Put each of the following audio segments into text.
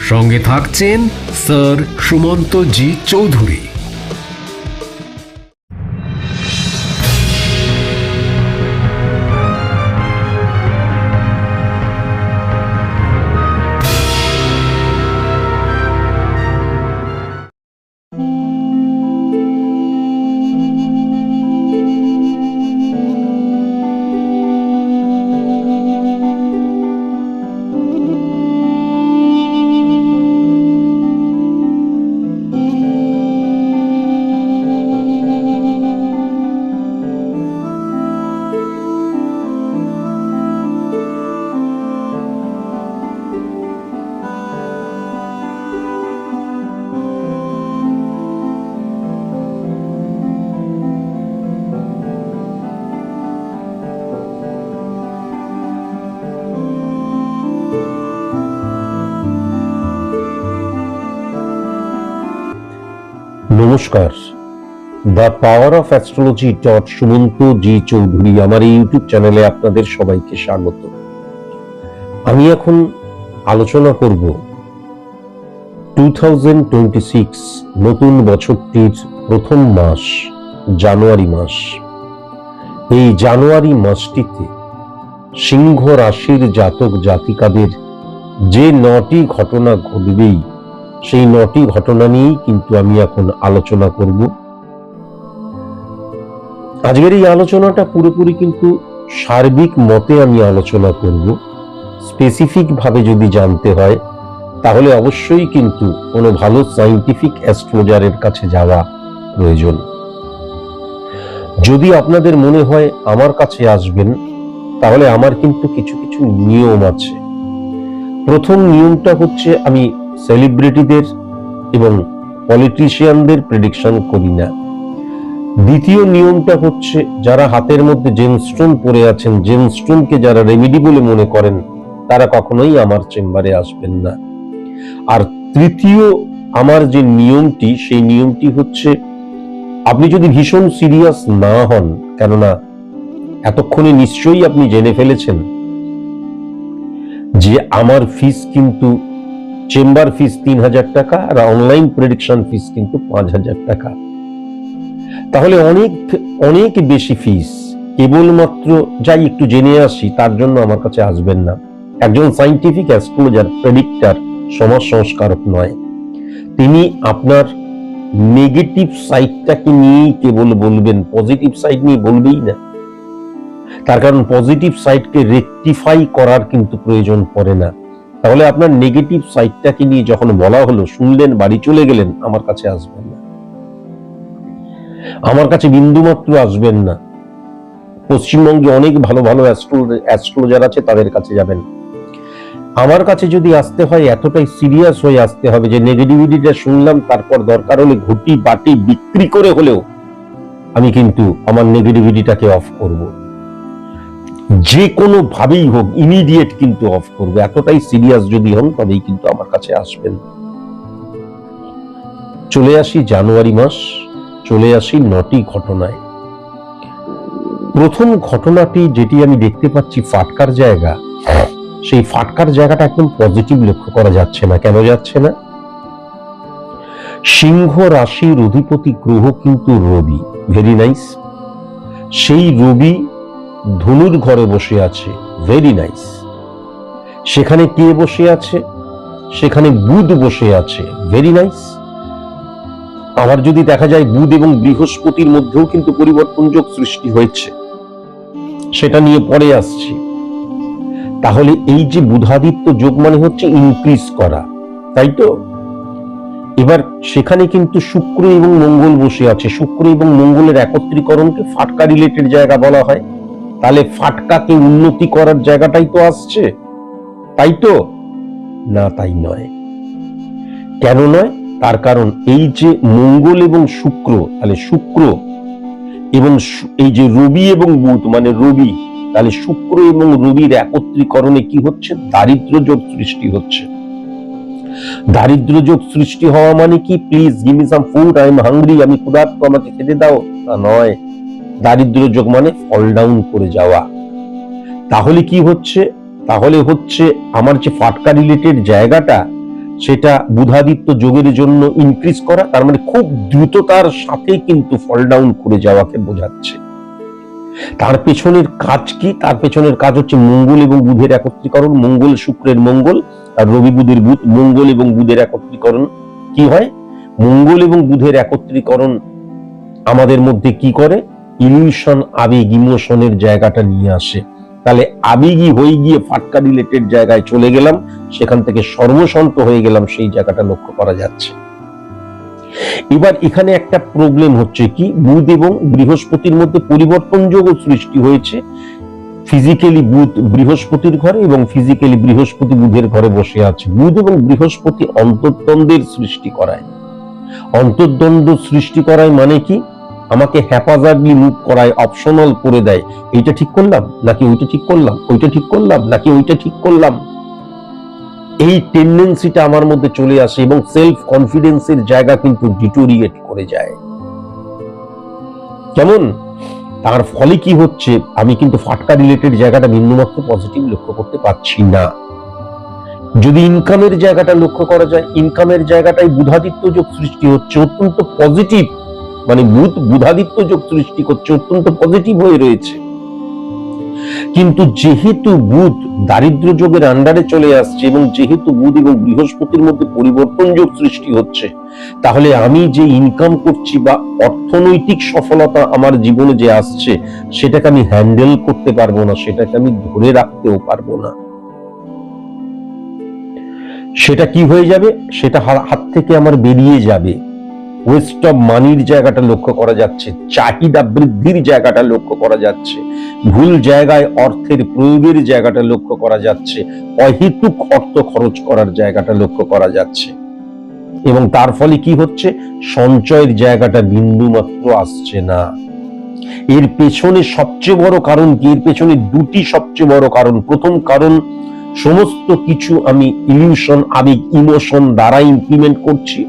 সঙ্গে থাকছেন স্যার সুমন্ত জি চৌধুরী। নমস্কার। The power of astrology dot Sumanta G Chowdhury আমার এই ইউটিউব চ্যানেলে আপনাদের সবাইকে স্বাগত। আমি এখন আলোচনা করব টু নতুন বছরটির প্রথম মাস, জানুয়ারি মাস। এই জানুয়ারি মাসটিতে সিংহ রাশির জাতক জাতিকাদের যে নটি ঘটনা ঘটবেই সেই নটি ঘটনা নিয়েই কিন্তু আমি এখন আলোচনা করব। আজকের এই আলোচনাটা পুরোপুরি কিন্তু সার্বিক মতে আমি আলোচনা করব। স্পেসিফিক ভাবে যদি জানতে হয়, তাহলে অবশ্যই কিন্তু কোনো ভালো সাইন্টিফিক অ্যাস্ট্রোলজারের কাছে যাওয়া প্রয়োজন। যদি আপনাদের মনে হয় আমার কাছে আসবেন, তাহলে আমার কিন্তু কিছু কিছু নিয়ম আছে। প্রথম নিয়মটা হচ্ছে আমি সেলিব্রিটিদের এবং পলিটিশিয়ানদের প্রেডিকশন করি না। দ্বিতীয় নিয়মটা হচ্ছে যারা হাতের মধ্যে জেমস্টোন পরে আছেন জেমস্টোনকে যারা রেমিডি বলে মনে করেন, তারা কখনোই আমার চেম্বারে আসবেন না। আর তৃতীয় আমার যে নিয়মটি, সেই নিয়মটি হচ্ছে আপনি যদি ভীষণ সিরিয়াস না হন, কেননা এতক্ষণে নিশ্চয়ই আপনি জেনে ফেলেছেন যে আমার ফিস কিন্তু চেম্বার ফিস তিন হাজার টাকা আর অনলাইন প্রেডিকশন ফিস কিন্তু পাঁচ হাজার টাকা। তাহলে অনেক অনেক বেশি ফিস কেবলমাত্র যাই একটু জেনে আসি, তার জন্য আমার কাছে আসবেন না। একজন সাইন্টিফিক অ্যাস্ট্রোলজার, প্রেডিক্টার সমাজ সংস্কারক নয়। তিনি আপনার নেগেটিভ সাইডটাকে নিয়েই কেবল বলবেন, পজিটিভ সাইড নিয়ে বলবেই না। তার কারণ পজিটিভ সাইডকে রেকটিফাই করার কিন্তু প্রয়োজন পড়ে না। তাহলে আপনার নেগেটিভ সাইডটাকে নিয়ে যখন বলা হলো, শুনলেন, বাড়ি চলে গেলেন, আমার কাছে আসবেন না। আমার কাছে বিন্দুমাত্র আসবেন না। পশ্চিমবঙ্গে অনেক ভালো ভালো অ্যাস্ট্রোলজার আছে, তাদের কাছে যাবেন। আমার কাছে যদি আসতে হয়, এতটাই সিরিয়াস হয়ে আসতে হবে যে নেগেটিভিটিটা শুনলাম, তারপর দরকার হলে ঘুটি বাটি বিক্রি করে হলেও আমি কিন্তু আমার নেগেটিভিটিটাকে অফ করব। যে কোনো ভাবেই হোক ইমিডিয়েট কিন্তু অফ করব। এতটাই সিরিয়াস যদি হন, তবেই কিন্তু আমার কাছে আসবেন। চলে আসি জানুয়ারি মাস, চলে আসি নটি ঘটনায়। প্রথম ঘটনাটি যেটি আমি দেখতে পাচ্ছি ফাটকার জায়গা, সেই ফাটকার জায়গাটা একদম পজিটিভ লক্ষ্য করা যাচ্ছে না। কেন যাচ্ছে না? সিংহ রাশির অধিপতি গ্রহ কিন্তু রবি। ভেরি নাইস সেই রবি ধনুর ঘরে বসে আছে। ভেরি নাইস সেখানে কে বসে আছে? সেখানে বুধ বসে আছে। ভেরি নাইস আবার যদি দেখা যায় বুধ এবং বৃহস্পতির মধ্যেও কিন্তু পরিবর্তন যোগ সৃষ্টি হয়েছে। সেটা নিয়ে পরে আসছি। তাহলে এই যে বুধাদিত্য যোগ মানে হচ্ছে ইনক্রিজ করা, তাই তো? এবার সেখানে কিন্তু শুক্র এবং মঙ্গল বসে আছে। শুক্র এবং মঙ্গলের একত্রীকরণকে ফাটকা রিলেটেড জায়গা বলা হয়। তাহলে ফাটকাকে উন্নতি করার জায়গাটাই তো আসছে। তাই তো? না, তাই নয়। কেন নয়? তার কারণ এই যে মঙ্গল এবং শুক্র, তাহলে শুক্র এবং এই যে রবি এবং বুধ মানে রবি, তাহলে শুক্র এবং রবির একত্রীকরণে কি হচ্ছে? দারিদ্র যোগ সৃষ্টি হচ্ছে। দারিদ্র যোগ সৃষ্টি হওয়া মানে কি? Please give me some food I am hungry আমি ক্ষুধার্ত, আমাকে খেতে দাও। তা নয়। দারিদ্র যোগ মানে ফল ডাউন করে যাওয়া। তাহলে কি হচ্ছে? তাহলে হচ্ছে আমার যে ফাটকা রিলেটেড জায়গাটা, সেটা বুধাদিত্য যোগের জন্য ইনক্রিজ করা, তার মানে খুব দ্রুততার সাথে কিন্তু ফল ডাউন করে যাওয়াকে বোঝাচ্ছে। তার পেছনের কাজ কি? তার পেছনের কাজ হচ্ছে মঙ্গল এবং বুধের একত্রীকরণ, মঙ্গল শুক্রের মঙ্গল আর রবি বুধের বুধ, মঙ্গল এবং বুধের একত্রীকরণ। কি হয়? মঙ্গল এবং বুধের একত্রীকরণ আমাদের মধ্যে কি করে? ইলিউশন আবেগ ইমোশনের জায়গাটা নিয়ে আসে। তাহলে আবেগী হয়ে গিয়ে ফাটকা রিলেটেড জায়গায় চলে গেলাম, সেখান থেকে সর্বশান্ত হয়ে গেলাম, সেই জায়গাটা লক্ষ্য করা যাচ্ছে। এবার এখানে একটা প্রবলেম হচ্ছে কি? বুধ এবং বৃহস্পতির মধ্যে পরিবর্তন যোগও সৃষ্টি হয়েছে। ফিজিক্যালি বুধ বৃহস্পতির ঘরে এবং ফিজিক্যালি বৃহস্পতি বুধের ঘরে বসে আছে। বুধ এবং বৃহস্পতি অন্তর্দ্বন্দ্বের সৃষ্টি করায়। অন্তর্দ্বন্দ্ব সৃষ্টি করায় মানে কি? আমাকে হ্যাপাজার্ডলি মুভ করায় অপশনাল করে দেয়। এইটা ঠিক করলাম? নাকি ওইটা ঠিক করলাম? ওইটা ঠিক করলাম? নাকি ওইটা ঠিক করলাম? এই টেন্ডেন্সিটা আমার মধ্যে চলে আসে এবং সেলফ কনফিডেন্সের জায়গা কিন্তু ডিটোরিয়েট করে যায়। কেমন তার ফলে কি হচ্ছে? আমি কিন্তু ফাটকা রিলেটেড জায়গাটা বিন্দুমাত্র পজিটিভ লক্ষ্য করতে পারছি না। যদি ইনকামের জায়গাটা লক্ষ্য করা যায় ইনকামের জায়গাটাই বুধাদিত্য যোগ সৃষ্টি হচ্ছে অত্যন্ত পজিটিভ মানে বুধ, বুধাদিত্য যোগ সৃষ্টি করছে, অত্যন্ত পজিটিভ হয়ে রয়েছে। কিন্তু যেহেতু বুধ দারিদ্র যোগের আন্ডারে চলে আসছে এবং যেহেতু বুধ এবং বৃহস্পতির মধ্যে পরিবর্তন যোগ সৃষ্টি হচ্ছে, তাহলে আমি যে ইনকাম করছি বা অর্থনৈতিক সফলতা আমার জীবনে যে আসছে, সেটাকে আমি হ্যান্ডেল করতে পারব না, সেটাকে আমি ধরে রাখতেও পারব না। সেটা কি হয়ে যাবে? সেটা হাত থেকে আমার বেরিয়ে যাবে। ওয়েস্ট অফ মানির জায়গাটা লক্ষ্য করা যাচ্ছে, চাহিদা বৃদ্ধির জায়গাটা লক্ষ্য করা যাচ্ছে, ভুল জায়গায় অর্থের প্রয়োগের জায়গাটা লক্ষ্য করা যাচ্ছে, অহেতুক অর্থ খরচ করার জায়গাটা লক্ষ্য করা যাচ্ছে। এবং তার ফলে কি হচ্ছে? সঞ্চয়ের জায়গাটা বিন্দু মাত্র আসছে না। এর পেছনে সবচেয়ে বড় কারণ কি? এর পেছনে দুটি সবচেয়ে বড় কারণ। প্রথম কারণ, সমস্ত কিছু আমি ইলিউশন, আবেগ ইমোশন দ্বারা ইমপ্লিমেন্ট করছি।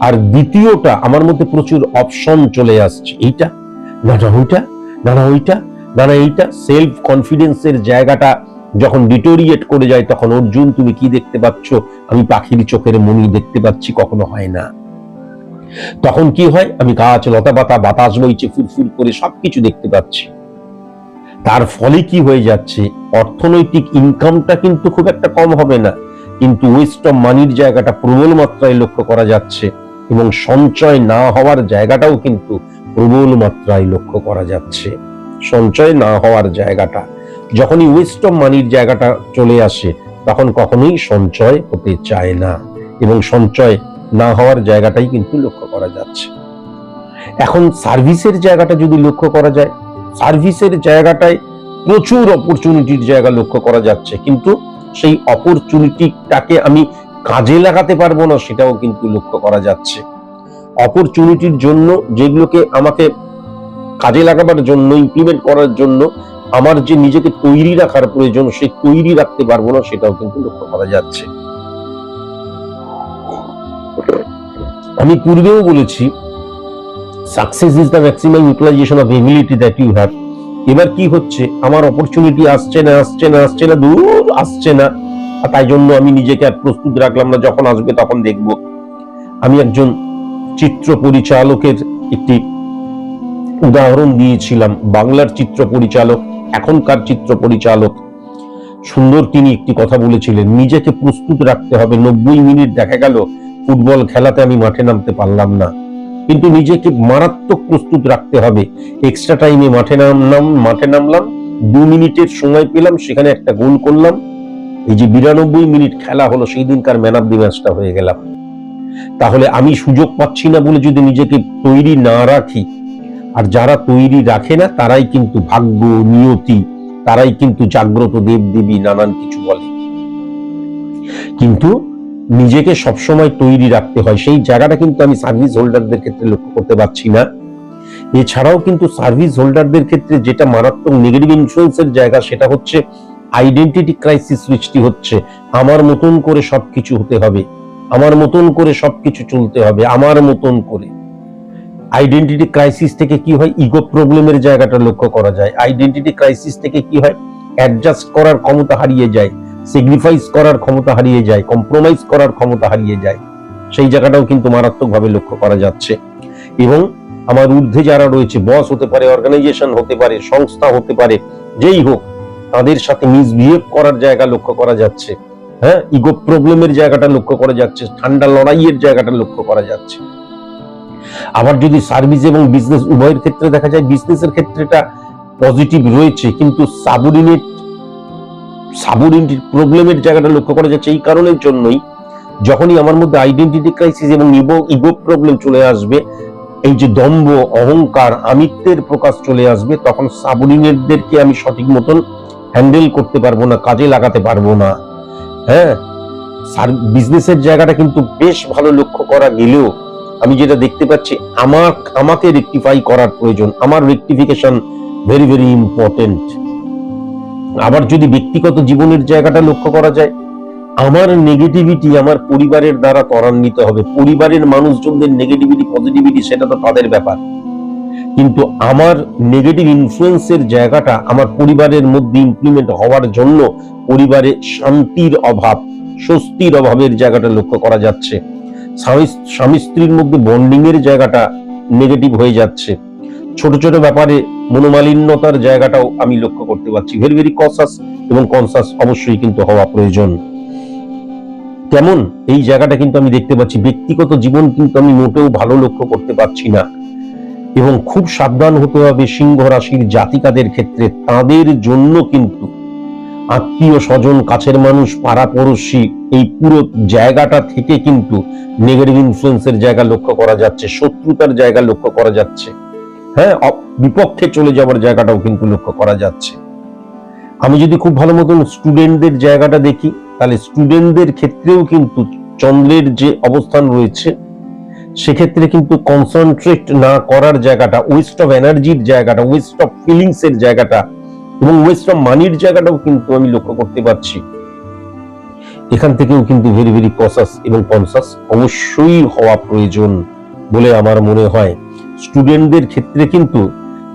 আর দ্বিতীয়টা, আমার মধ্যে প্রচুর অপশন চলে আসছে। এইটা না না ওইটা না না ওইটা না না এইটা সেলফ কনফিডেন্সের জায়গাটা যখন ডিটোরিয়েট করে যায়, তখন, অর্জুন, তুমি কি দেখতে পাচ্ছ? আমি পাখির চোখের মনি দেখতে পাচ্ছি, কখনো হয় না। তখন কি হয়? আমি গাছ লতা পাতা বাতাস বইছে, ফুরফুর করে সবকিছু দেখতে পাচ্ছি। তার ফলে কি হয়ে যাচ্ছে? অর্থনৈতিক ইনকামটা কিন্তু খুব একটা কম হবে না। কিন্তু ওয়েস্ট অফ মানির জায়গাটা প্রবল মাত্রায় লক্ষ্য করা যাচ্ছে। এবং সঞ্চয় না হওয়ার জায়গাটাও কিন্তু প্রবল মাত্রায় লক্ষ্য করা যাচ্ছে। সঞ্চয় না হওয়ার জায়গাটা, যখনই ওয়েস্ট অফ মানির জায়গাটা চলে আসে, তখন কখনোই সঞ্চয় হতে চায় না এবং সঞ্চয় না হওয়ার জায়গাটাই কিন্তু লক্ষ্য করা যাচ্ছে। এখন সার্ভিসের জায়গাটা যদি লক্ষ্য করা যায় সার্ভিসের জায়গাটায় প্রচুর অপরচুনিটির জায়গা লক্ষ্য করা যাচ্ছে, কিন্তু সেই অপরচুনিটিটাকে আমি কাজে লাগাতে পারব না, সেটাও কিন্তু লক্ষ্য করা যাচ্ছে। অপরচুনিটির জন্য, যেগুলোকে আমাকে কাজে লাগাবার জন্য ইমপ্লিমেন্ট করার জন্য, আমার যে নিজেকে তৈরি রাখার প্রয়োজন, সেই তৈরি রাখতে পারব না, সেটাও কিন্তু লক্ষ্য করা যাচ্ছে। আমি পূর্বেও বলেছি success is the maximum utilisation of ability that you have এবার কি হচ্ছে? আমার অপরচুনিটি আসছে না আসছে না আসছে না, দূর আসছে না। তাই জন্য আমি নিজেকে আর প্রস্তুত রাখলাম না, যখন আসবে তখন দেখব। আমি একজন চিত্র পরিচালকের একটি উদাহরণ দিয়েছিলাম, বাংলার চিত্র পরিচালক, এখনকার চিত্র পরিচালক। সুন্দর তিনি একটি কথা বলেছিলেন, নিজেকে প্রস্তুত রাখতে হবে। নব্বই মিনিট দেখা গেল, ফুটবল খেলাতে আমি মাঠে নামতে পারলাম না। কিন্তু নিজেকে মারাত্মক প্রস্তুত রাখতে হবে। এক্সট্রা টাইমে মাঠে নামলাম মাঠে নামলাম, দু মিনিটের সময় পেলাম, সেখানে একটা গোল করলাম। এই যে বিরানব্বই মিনিট খেলা হলো, সেই দিনকার ম্যান অফ দি ম্যাচটা হয়ে গেলাম। তাহলে আমি সুযোগ পাচ্ছি না বলে যদি নিজেকে তৈরি না রাখি, আর যারা তৈরি রাখে না, তারাই কিন্তু ভাগ্য, নিয়তি, তারাই কিন্তু জাগ্রত দেব দেবী নানান কিছু বলে। কিন্তু নিজেকে সবসময় তৈরি রাখতে হয়। সেই জায়গাটা কিন্তু আমি সার্ভিস হোল্ডারদের ক্ষেত্রে লক্ষ্য করতে পারছি না। এছাড়াও কিন্তু সার্ভিস হোল্ডারদের ক্ষেত্রে যেটা মারাত্মক নেগেটিভ ইনফ্লুয়েন্সের জায়গা, সেটা হচ্ছে আইডেন্টিটি ক্রাইসিস সৃষ্টি হচ্ছে। আমার মতন করে সবকিছু হতে হবে। আমার মতন করে সবকিছু চলতে হবে, আমার মতন করে। আইডেন্টিটি ক্রাইসিস থেকে কি হয়? ইগো প্রবলেমের জায়গাটা লক্ষ্য করা যায়। আইডেন্টিটি ক্রাইসিস থেকে কি হয়? অ্যাডজাস্ট করার ক্ষমতা হারিয়ে যায়। স্যাক্রিফাইস করার ক্ষমতা হারিয়ে যায়। কম্প্রোমাইজ করার ক্ষমতা হারিয়ে যায়। সেই জায়গাটাও কিন্তু মারাত্মকভাবে লক্ষ্য করা যাচ্ছে। এবং আমার ঊর্ধ্বে যারা রয়েছে বস হতে পারে অর্গানাইজেশন হতে পারে, সংস্থা হতে পারে, যেই হোক তাদের সাথে মিসবিহেভ করার জায়গা লক্ষ্য করা যাচ্ছে। হ্যাঁ? ইগো প্রবলেমের জায়গাটা লক্ষ্য করা যাচ্ছে, ঠান্ডা লড়াইয়ের জায়গাটা লক্ষ্য করা যাচ্ছে। আবার যদি সার্ভিস এবং বিজনেস উভয়ের ক্ষেত্রে দেখা যায় বিজনেসের ক্ষেত্রেটা পজিটিভ রয়েছে, কিন্তু সাবঅর্ডিনেট সাবঅর্ডিনেট প্রবলেমের জায়গাটা লক্ষ্য করা যাচ্ছে এই কারণের জন্যই যখনই আমার মধ্যে আইডেন্টিটি ক্রাইসিস এবং ইগো ইগো প্রবলেম চলে আসবে, এই যে দম্ভ, অহংকার, আমিত্বের প্রকাশ চলে আসবে, তখন সাবঅর্ডিনেটদেরকে আমি সঠিক মতন হ্যান্ডেল করতে পারব না, কাজে লাগাতে পারব না। হ্যাঁ? বিজনেসের জায়গাটা কিন্তু বেশ ভালো লক্ষ্য করা গেলেও আমি যেটা দেখতে পাচ্ছি আমার আমাকে রেকটিফাই করার প্রয়োজন, আমার রেকটিফিকেশন ভেরি ভেরি ইম্পর্টেন্ট আবার যদি ব্যক্তিগত জীবনের জায়গাটা লক্ষ্য করা যায়, আমার নেগেটিভিটি আমার পরিবারের দ্বারা ত্বরান্বিত হবে। পরিবারের মানুষজনদের নেগেটিভিটি পজিটিভিটি সেটা তো তাদের ব্যাপার। কিন্তু আমার নেগেটিভ ইনফ্লুয়েন্সের জায়গাটা আমার পরিবারের মধ্যে ইমপ্লিমেন্ট হওয়ার জন্য পরিবারে শান্তির অভাব, স্বস্তির অভাবের জায়গাটা লক্ষ্য করা যাচ্ছে। স্বামী- স্বামী স্ত্রীর মধ্যে বন্ডিং এর জায়গাটা নেগেটিভ হয়ে যাচ্ছে। ছোট ছোট ব্যাপারে মনোমালিন্যতার জায়গাটাও আমি লক্ষ্য করতে পারছি। ভেরি ভেরি কনসাস এবং কনসাস অবশ্যই কিন্তু হওয়া প্রয়োজন। কেমন এই জায়গাটা কিন্তু আমি দেখতে পাচ্ছি। ব্যক্তিগত জীবন কিন্তু আমি মোটেও ভালো লক্ষ্য করতে পারছি না। এবং খুব সাবধান হতে হবে সিংহ রাশির জাতিকাদের ক্ষেত্রে। তাদের জন্য কিন্তু আত্মীয় স্বজন, কাছের মানুষ পাড়া পড়োশি এই পুরো জায়গাটা থেকে কিন্তু নেগেটিভ ইনফ্লুয়েন্সের জায়গা লক্ষ্য করা যাচ্ছে, শত্রুতার জায়গা লক্ষ্য করা যাচ্ছে। হ্যাঁ বিপক্ষে চলে যাওয়ার জায়গাটাও কিন্তু লক্ষ্য করা যাচ্ছে। আমি যদি খুব ভালো মতন স্টুডেন্টদের জায়গাটা দেখি, তাহলে স্টুডেন্টদের ক্ষেত্রেও কিন্তু চন্দ্রের যে অবস্থান রয়েছে সেক্ষেত্রে কিন্তু কনসেন্ট্রেট না করার জায়গাটা ওয়েস্ট অফ এনার্জির জায়গাটা ওয়েস্ট অফ ফিলিংস এর জায়গাটা এবং ওয়েস্ট অফ মানির জায়গাটাও কিন্তু আমি লক্ষ্য করতে পারছি। এখান থেকেও কিন্তু ভেরি ভেরি কসাস এবং কনসাস অবশ্যই হওয়া প্রয়োজন বলে আমার মনে হয়। স্টুডেন্টদের ক্ষেত্রে কিন্তু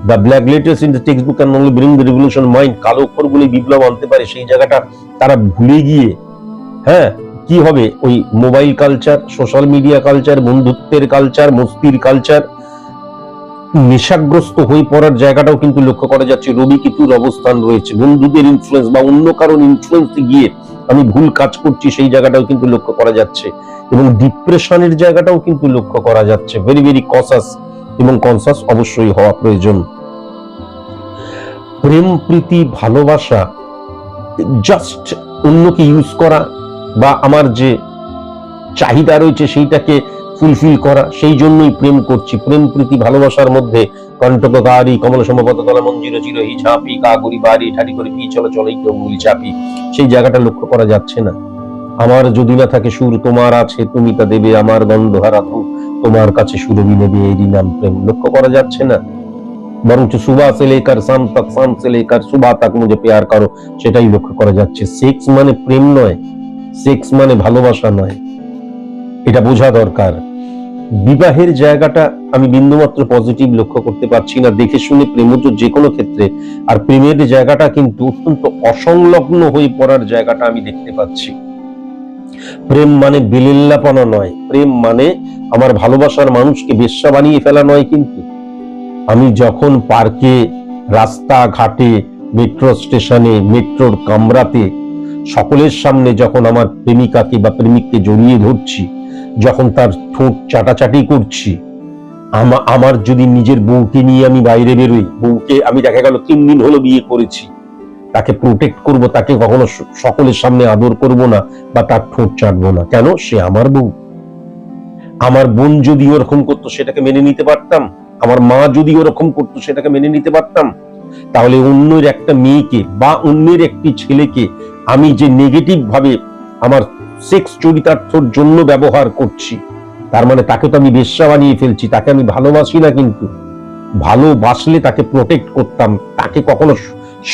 the black letters in the text book can only bring the revolution mind কালো অক্ষরগুলি বিপ্লব আনতে পারে সেই জায়গাটা তারা ভুলে গিয়ে হ্যাঁ? কি হবে? ওই mobile culture social media culture বন্ধুত্বের কালচার মস্তির কালচার নেশাগ্রস্ত হয়ে পড়ার জায়গাটাও কিন্তু লক্ষ্য করা যাচ্ছে। রবি কেতুর অবস্থান রয়েছে। বন্ধুদের ইনফ্লুয়েন্স বা অন্য কারণ ইনফ্লুয়েন্স গিয়ে আমি ভুল কাজ করছি, সেই জায়গাটাও কিন্তু লক্ষ্য করা যাচ্ছে। এবং ডিপ্রেশনের জায়গাটাও কিন্তু লক্ষ্য করা যাচ্ছে। ভেরি ভেরি কসাস এবং কনসাস অবশ্যই হওয়া প্রয়োজন। প্রেম, প্রীতি, ভালোবাসা জাস্ট অন্যকে ইউজ করা বা আমার যে চাহিদা রয়েছে সেইটাকে ফুলফিল করা সেই জন্যই প্রেম করছি। প্রেম প্রীতি ভালোবাসার মধ্যে কণ্ঠকারি কমল তলা মঞ্জির চির হি ঝাঁপি কাগুরি বাড়ি ঠাড়ি করে পি চলো চলো কেউ চাপি। সেই জায়গাটা লক্ষ্য করা যাচ্ছে না। আমার যদি না থাকে সুর তোমার আছে তুমি তা দেবে আমার গন্ধ হারা ধূপ, তোমার কাছে সুরবি নেবে এরই নাম প্রেম। লক্ষ্য করা যাচ্ছে না। বরঞ্চ সুবা সে লেকার শাম তক শাম সে লেকার সুবা তক মুঝে প্যার করো। সেটাই লক্ষ্য করা যাচ্ছে। সেক্স মানে প্রেম নয়। সেক্স মানে ভালোবাসা নয়। এটা বোঝা দরকার। বিবাহের জায়গাটা আমি বিন্দুমাত্র পজিটিভ লক্ষ্য করতে পারছি না। দেখে শুনে প্রেমজ যে কোনো ক্ষেত্রে। আর প্রেমের জায়গাটা কিন্তু অত্যন্ত অসংলগ্ন হয়ে পড়ার জায়গাটা আমি দেখতে পাচ্ছি। প্রেম মানে বেলেল্লাপনা নয়। প্রেম মানে আমার ভালোবাসার মানুষকে বেশ্যা বানিয়ে ফেলা নয় কিন্তু। আমি যখন পার্কে রাস্তা ঘাটে মেট্রো স্টেশনে মেট্রোর কামরাতে সকলের সামনে যখন আমার প্রেমিকাকে বা প্রেমিককে জড়িয়ে ধরছি, যখন তার ঠোঁট চাটাচাটি করছি, আমা- আমার যদি নিজের বউকে নিয়ে আমি বাইরে বেরোই, বউকে আমি দেখা গেল তিন দিন হলো বিয়ে করেছি, তাকে প্রোটেক্ট করব, তাকে কখনো সকলের সামনে আদর করব না বা তার ঠোঁট চাটবো না। কেন? সে আমার বউ। আমার বোন যদি ওরকম করতো, সেটাকে মেনে নিতে পারতাম। আমার মা যদি ওরকম করতো, সেটাকে মেনে নিতে পারতাম। তাহলে অন্যের একটা মেয়েকে বা অন্যের একটি ছেলেকে আমি যে নেগেটিভ ভাবে আমার সেক্স চরিতার্থর জন্য ব্যবহার করছি, তার মানে তাকে তো আমি বেশ্যা বানিয়ে ফেলছি, তাকে আমি ভালোবাসি না কিন্তু। ভালোবাসলে তাকে প্রোটেক্ট করতাম, তাকে কখনো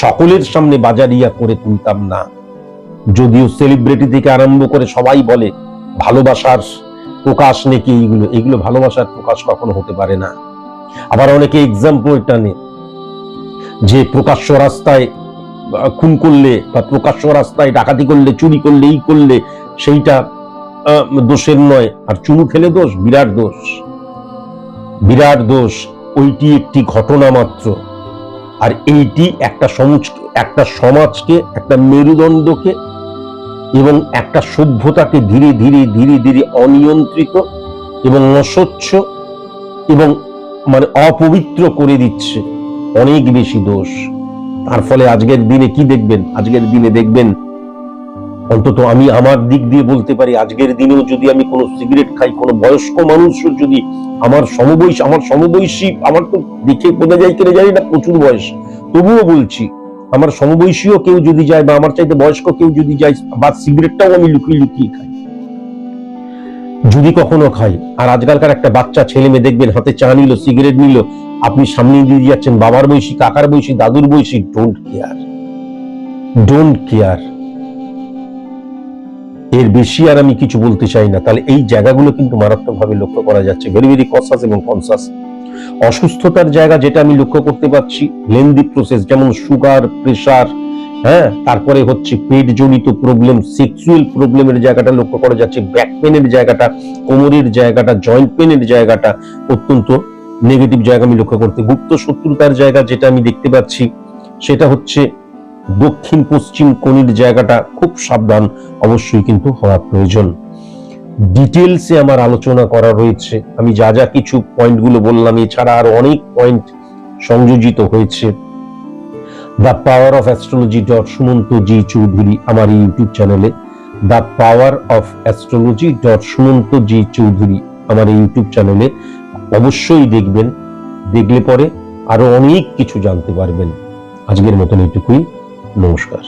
সকলের সামনে বাজারিয়া করে তুলতাম না। যদিও সেলিব্রিটি থেকে আরম্ভ করে সবাই বলে, ভালোবাসার প্রকাশ নাকি এইগুলো, এগুলো ভালোবাসার প্রকাশ কখনো হতে পারে না। আবার অনেকে এক্সাম্পল টানে, যে প্রকাশ্য রাস্তায় খুন করলে বা প্রকাশ্য রাস্তায় ডাকাতি করলে, চুরি করলে, এই করলে, সেইটা দোষের নয়। আর চুমু খেলে দোষ, বিরাট দোষ। বিরাট দোষ, ওইটি একটি ঘটনা মাত্র। আর এইটি একটা সমাজ একটা সমাজকে, একটা মেরুদণ্ডকে এবং একটা সভ্যতাকে ধীরে ধীরে ধীরে ধীরে অনিয়ন্ত্রিত এবং অস্বচ্ছ এবং মানে অপবিত্র করে দিচ্ছে। অনেক বেশি দোষ। তার ফলে আজকের দিনে কি দেখবেন? আজকের দিনে দেখবেন, অন্তত আমি আমার দিক দিয়ে বলতে পারি, আজকের দিনেও যদি আমি কোনো সিগারেট খাই, কোনো বয়স্ক মানুষও যদি আমার সমবয়সী আমার সমবয়সী, আমার তো দেখে বোঝা যায় কিনা জানি না, প্রচুর বয়স। তবুও বলছি, আমার সমবয়সীও কেউ যদি যায় বা আমার চাইতে বয়স্ক কেউ যদি যায়, বা সিগারেটটাও আমি লুকিয়ে লুকিয়ে খাই। যদি কখনো খাই, আর আজকালকার একটা বাচ্চা ছেলে মেয়ে দেখবেন, হাতে চা নিল, সিগারেট নিল, আপনি সামনে দিয়ে যাচ্ছেন, বাবার বয়সী, কাকার বয়সী, দাদুর বয়সী ডোন্ট কেয়ার ডোন্ট কেয়ার এর বেশি আর আমি কিছু বলতে চাই না। তাহলে এই জায়গাগুলো কিন্তু মারাত্মকভাবে লক্ষ্য করা যাচ্ছে। ভেরি ভেরি কনসাস এবং কনসাস অসুস্থতার জায়গা যেটা আমি লক্ষ্য করতে পারছি লেন্দি প্রসেস যেমন সুগার প্রেসার হ্যাঁ তারপরে হচ্ছে পেট জনিত প্রবলেম সেক্সুয়াল প্রবলেমের জায়গাটা লক্ষ্য করা যাচ্ছে ব্যাক পেনের জায়গাটা, কোমরের জায়গাটা জয়েন্ট পেনের জায়গাটা অত্যন্ত নেগেটিভ জায়গা আমি লক্ষ্য করতে। গুপ্ত শত্রুতার জায়গা যেটা আমি দেখতে পাচ্ছি, সেটা হচ্ছে দক্ষিণ পশ্চিম কোণের জায়গাটা খুব সাবধান, অবশ্যই কিন্তু হওয়া প্রয়োজন। ডিটেলসে আমার আলোচনা করা রয়েছে। আমি যা যা কিছু পয়েন্টগুলো বললাম, এছাড়া আরও অনেক পয়েন্ট সংযোজিত হয়েছে। The power of astrology dot Sumanta G Chowdhury আমার ইউটিউব চ্যানেলে the power of astrology dot Sumanta G Chowdhury আমার ইউটিউব চ্যানেলে অবশ্যই দেখবেন, দেখলে পরে আরও অনেক কিছু জানতে পারবেন। আজকের মতন এটুকুই নমস্কার।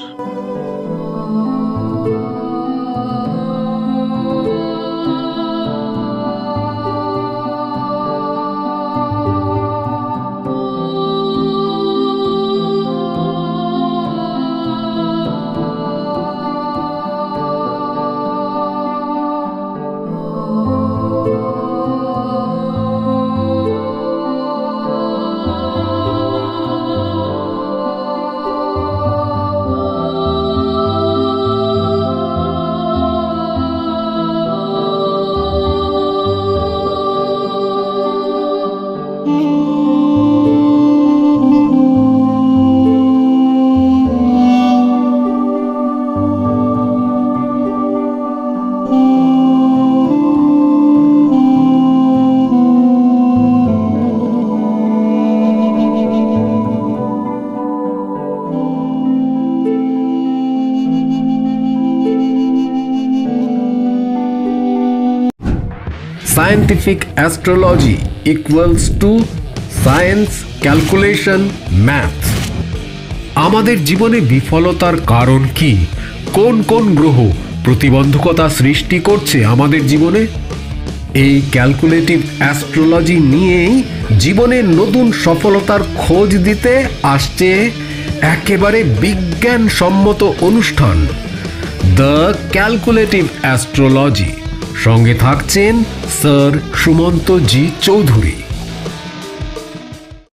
Scientific astrology equals to science, calculation, math. আমাদের জীবনে বিফলতার কারণ কি? কোন কোন গ্রহ প্রতিবন্ধকতা সৃষ্টি করছে আমাদের জীবনে? এই ক্যালকুলেটিভ অ্যাস্ট্রোলজি নিয়েই জীবনের নতুন সফলতার খোঁজ দিতে আসছে একেবারে বিজ্ঞানসম্মত অনুষ্ঠান। দ্য ক্যালকুলেটিভ অ্যাস্ট্রোলজি সঙ্গে থাকছেন স্যার সুমন্ত জি চৌধুরী।